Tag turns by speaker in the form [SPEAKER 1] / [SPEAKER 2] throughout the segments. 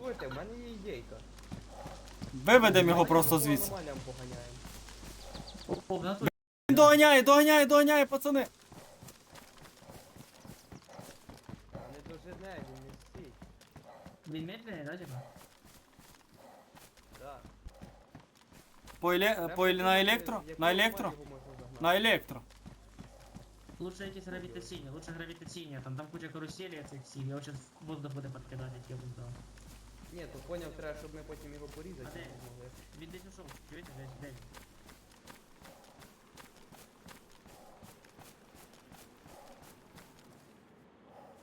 [SPEAKER 1] Слухайте, в мене є ідейка.
[SPEAKER 2] Виведемо його просто звідси. Він доганяє, доганяє, доганяє, пацани.
[SPEAKER 1] Не дожене, він не стій.
[SPEAKER 3] Він медленний, да, типа?
[SPEAKER 1] Да.
[SPEAKER 2] По, еле... По... еле- на електро? На електро? На електро.
[SPEAKER 3] Лучше якісь гравітаційні, лучше гравітаційні, там, там куча каруселі цих всіх, я зараз воздух буде підкидати, як я буду.
[SPEAKER 1] Ні, то поняв, треба, щоб ми потім його порізати
[SPEAKER 3] А де?
[SPEAKER 1] не змогли.
[SPEAKER 3] Він десь ушов, чуєте, десь, десь.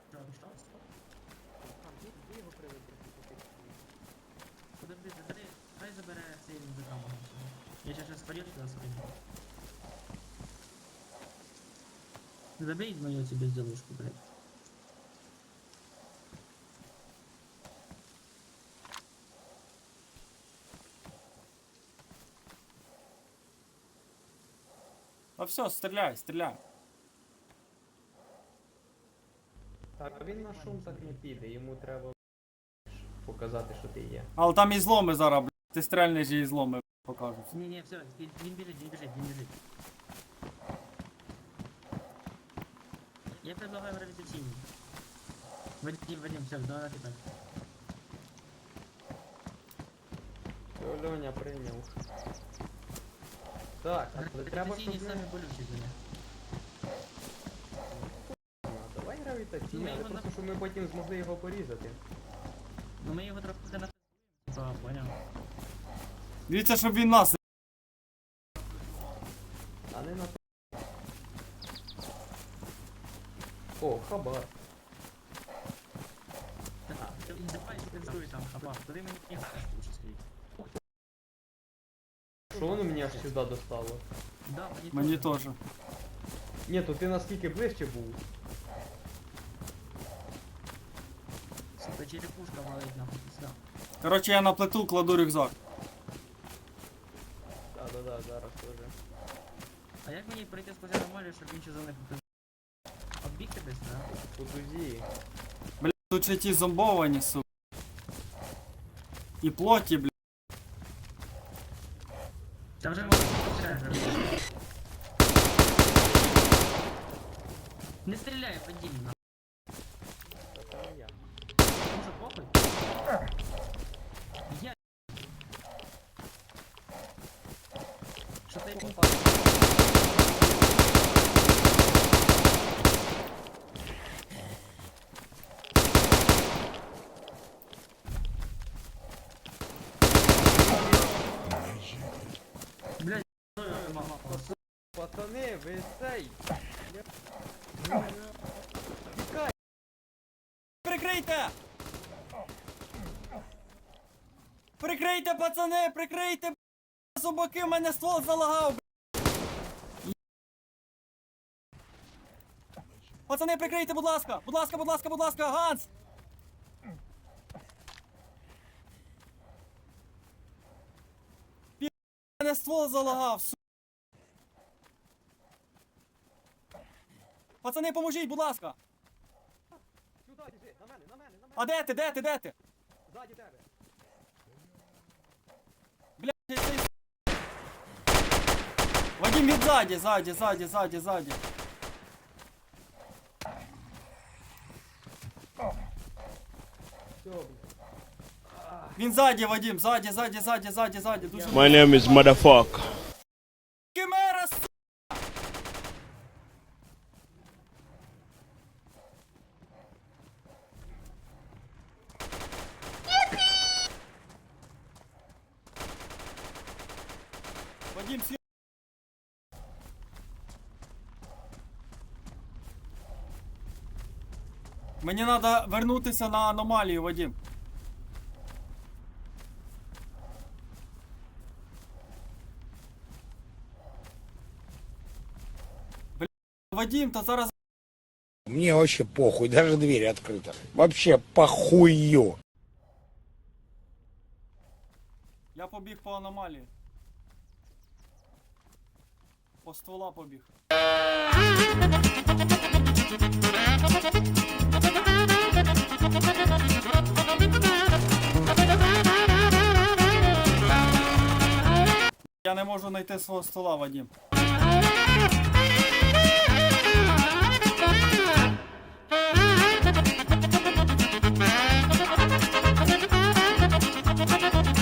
[SPEAKER 3] Що, що? Стоп.
[SPEAKER 1] А, де де його привезти?
[SPEAKER 3] Подожди, забери, хай забере цей музикант. Я сейчас спалю сюда спрыгну. Забей мою тебе сделушку, блядь.
[SPEAKER 2] А все, стріляй, стріляй.
[SPEAKER 1] Так, він на шум так не піде, йому треба показати, що ти є.
[SPEAKER 2] Але там і зломи зараз, блядь. Ти стрельнеш і зломи покажуть.
[SPEAKER 3] Не-не, все, він, він біжить, він біжить, він біжить. Я предлагаю гравитаційний. Вадим, Вадим, все, давай так.
[SPEAKER 1] Все, Льоня прийняв. Так, але треба, щоб ми...
[SPEAKER 3] самі болючі для мене.
[SPEAKER 1] А, Давай але
[SPEAKER 3] його
[SPEAKER 1] просто, щоб ми потім змогли його порізати.
[SPEAKER 3] Ну ми його трохи на Типа, понял.
[SPEAKER 2] Дивіться, щоб він нас.
[SPEAKER 1] А не на то. О, хабар. воно мені аж сюди достало?
[SPEAKER 3] Да, мені,
[SPEAKER 2] Мені
[SPEAKER 3] теж.
[SPEAKER 2] теж.
[SPEAKER 1] Ні, то ти наскільки ближче був.
[SPEAKER 3] Сука, черепушка валить нахуй сюди.
[SPEAKER 2] Коротше, я на плиту кладу рюкзак.
[SPEAKER 1] Да, да, да, зараз теж.
[SPEAKER 3] А як мені пройти сквозь аномалію, щоб він ще за них пиз- Оббігти десь, да?
[SPEAKER 1] Тут узі.
[SPEAKER 2] Блядь, тут ще ті зомбовані, сука. І плоті, блядь. Прикрийте, пацани, прикрийте, собаки, в мене ствол залагав. Пацани, прикрийте, будь ласка, будь ласка, будь ласка, будь ласка, Ганс! Пі- в мене ствол залагав, су... Пацани, поможіть, будь ласка!
[SPEAKER 1] Сюди біжи, на мене, на мене, на мене.
[SPEAKER 2] А де ти, де ти, де ти?
[SPEAKER 1] Ззаді тебе.
[SPEAKER 2] Бля, цей... Вадим, від ззаді, ззаді, ззаді, ззаді, ззаді.
[SPEAKER 1] Все, блін.
[SPEAKER 2] Він ззаді, Вадим, ззаді, ззаді, ззаді, ззаді, ззаді. Дуже
[SPEAKER 4] My name is motherfucker.
[SPEAKER 2] Мені треба вернутися на аномалію, Вадим. Вадим, та зараз
[SPEAKER 5] Мне вообще похуй, даже дверь открыта. Вообще похую.
[SPEAKER 2] Я побіг по аномалії. По ствола побіг. Я не можу знайти свого стола Вадім.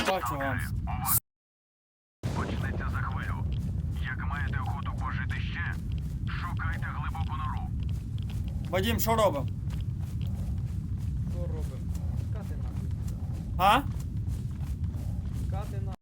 [SPEAKER 2] Бачу вам.
[SPEAKER 4] Почнеться за хвилю. Як маєте охоту пожити ще, шукайте глибоку нору.
[SPEAKER 2] Вадім, що робимо? А?
[SPEAKER 1] Кати нахуй.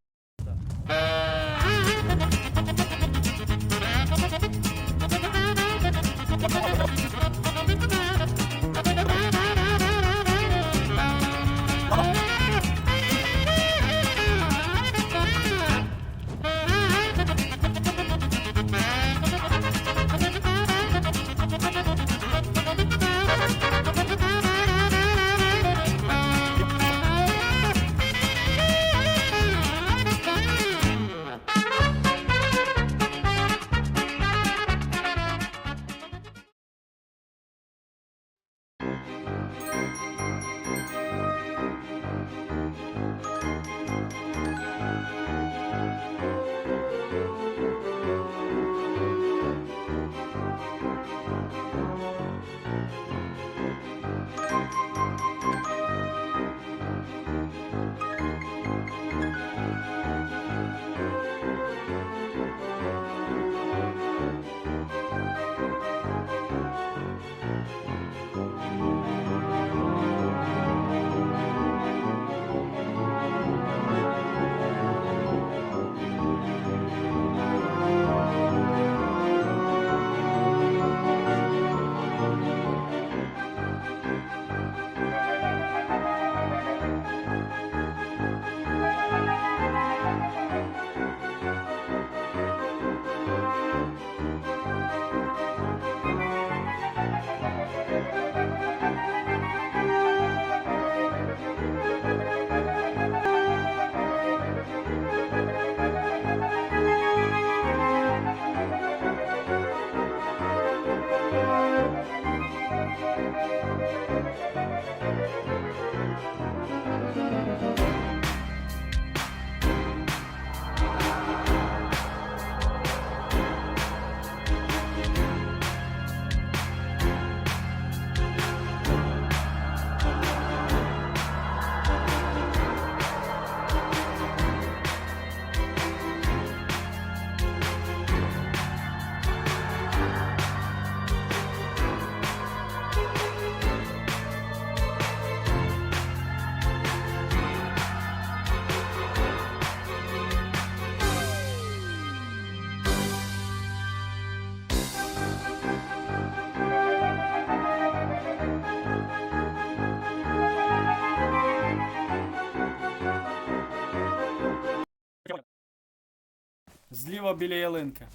[SPEAKER 2] Зліва біля ялинки.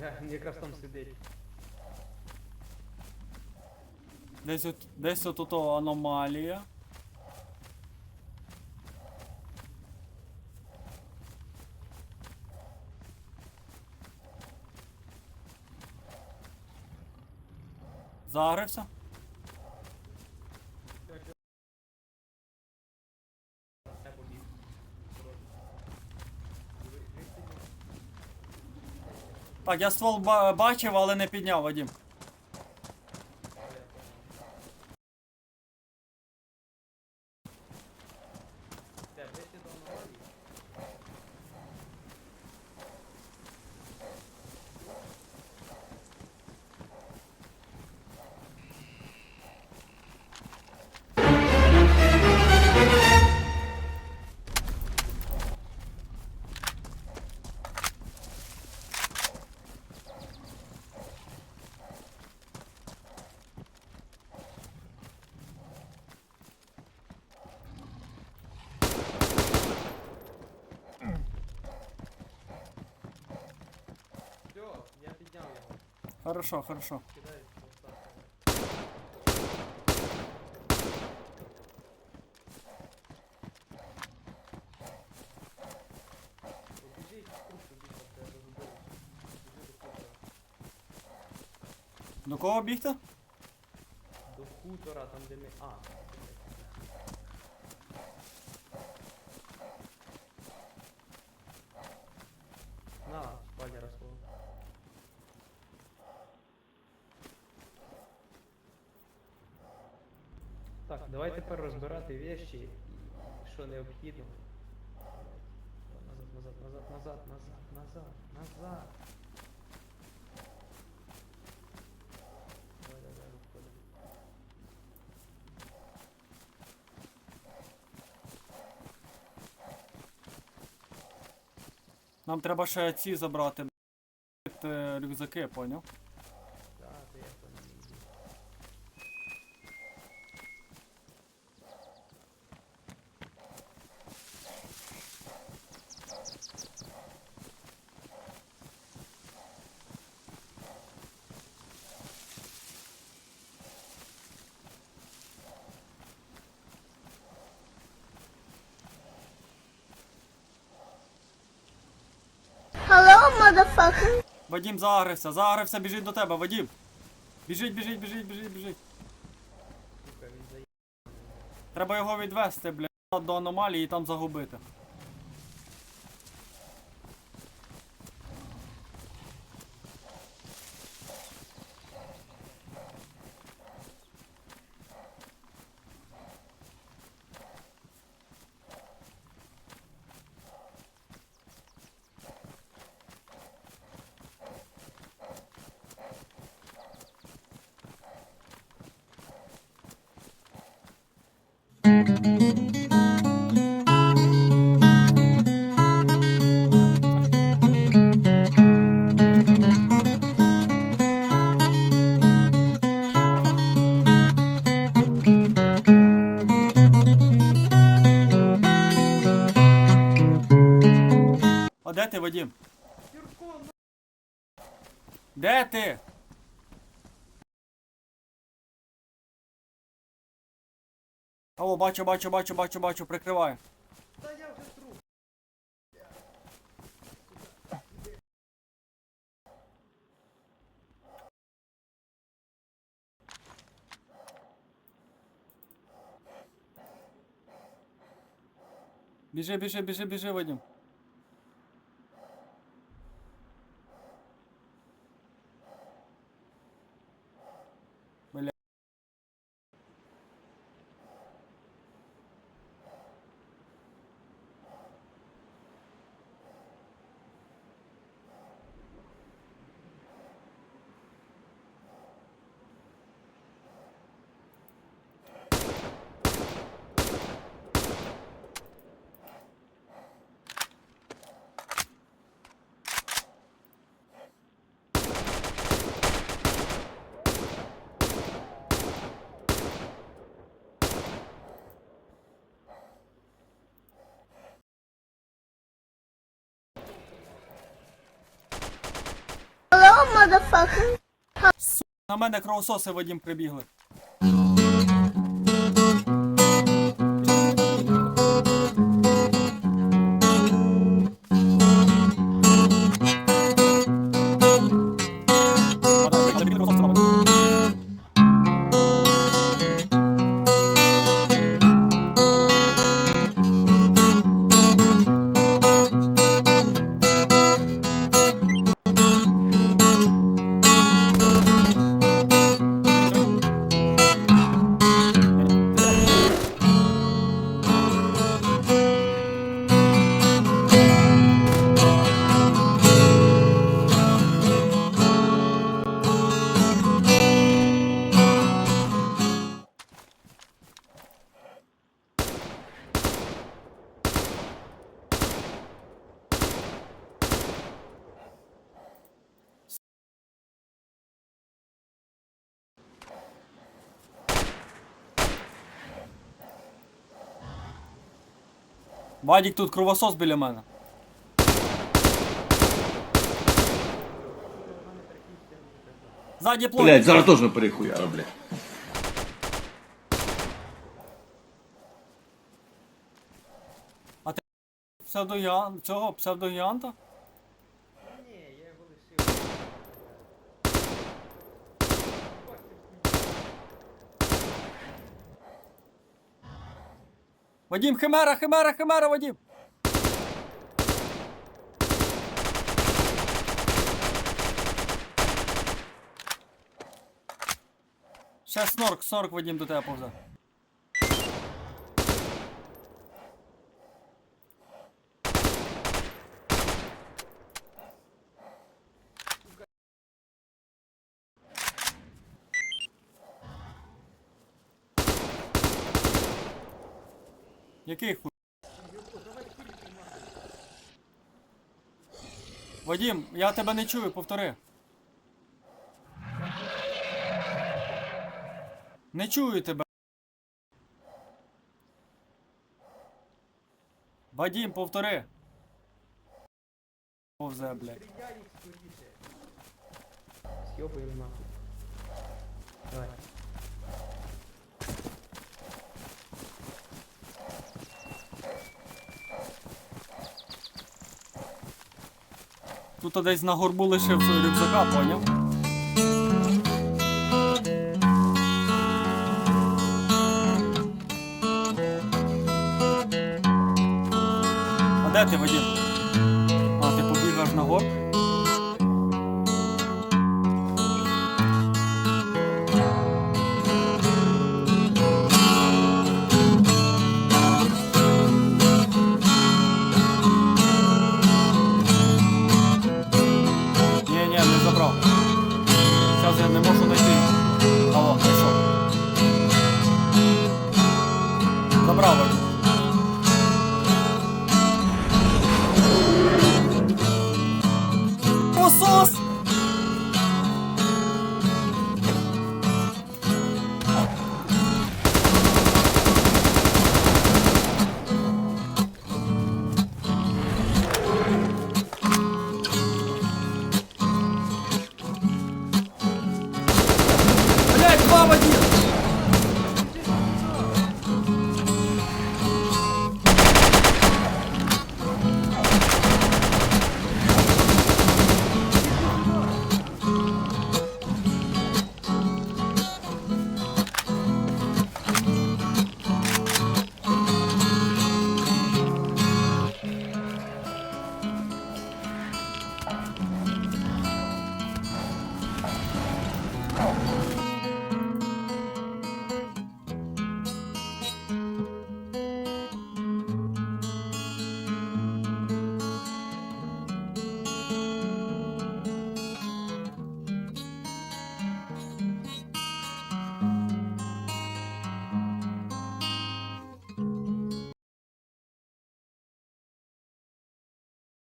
[SPEAKER 1] Я якраз там сидить.
[SPEAKER 2] Десь от, десь от ото аномалія. Загрився? Так, я ствол бачив, але не підняв, Вадим. Хорошо, хорошо.
[SPEAKER 1] До
[SPEAKER 2] кого бігти?
[SPEAKER 1] До хутора, там де ми... А. На, спальня розпов. Давай тепер розбирати вещі, і що необхідно. Назад, назад, назад, назад, назад, назад, назад.
[SPEAKER 2] Нам треба ще ці забрати. б***ь, е, Рюкзаки, поняв?
[SPEAKER 1] Да, то я понял. іди.
[SPEAKER 6] Motherfucker.
[SPEAKER 2] Вадім загрився, загрився, біжить до тебе, Вадім. Біжить, біжить, біжить, біжить, біжить. Треба його відвести, блядь, до аномалії і там загубити. Де ти, Вадім? Де ти? Алло, бачу, бачу, бачу, бачу, бачу, прикриваю.
[SPEAKER 1] Та я вже труп.
[SPEAKER 2] Біжи, біжи, біжи, біжи, Вадим. На мене кровососи Вадим прибігли. Вадік тут кровосос біля мене. Ззаді плоть.
[SPEAKER 7] Блять, зараз теж перехуяра, блядь.
[SPEAKER 2] Псевдогіан... цього псевдогіанта?
[SPEAKER 1] Ні, я його лишив.
[SPEAKER 2] Вадим, химера, химера, химера, Вадим! Ще снорк, снорк, Вадим, до тебе повзе. Який хуй? Вадім, я тебе не чую, повтори. Не чую тебе. Вадім, повтори. Повзе, блядь.
[SPEAKER 1] Сьобуємо нахуй. Давай.
[SPEAKER 2] Тут десь на горбу лишив рюкзака, поняв? А де ти, Вадим? А, ти побіг аж на горб?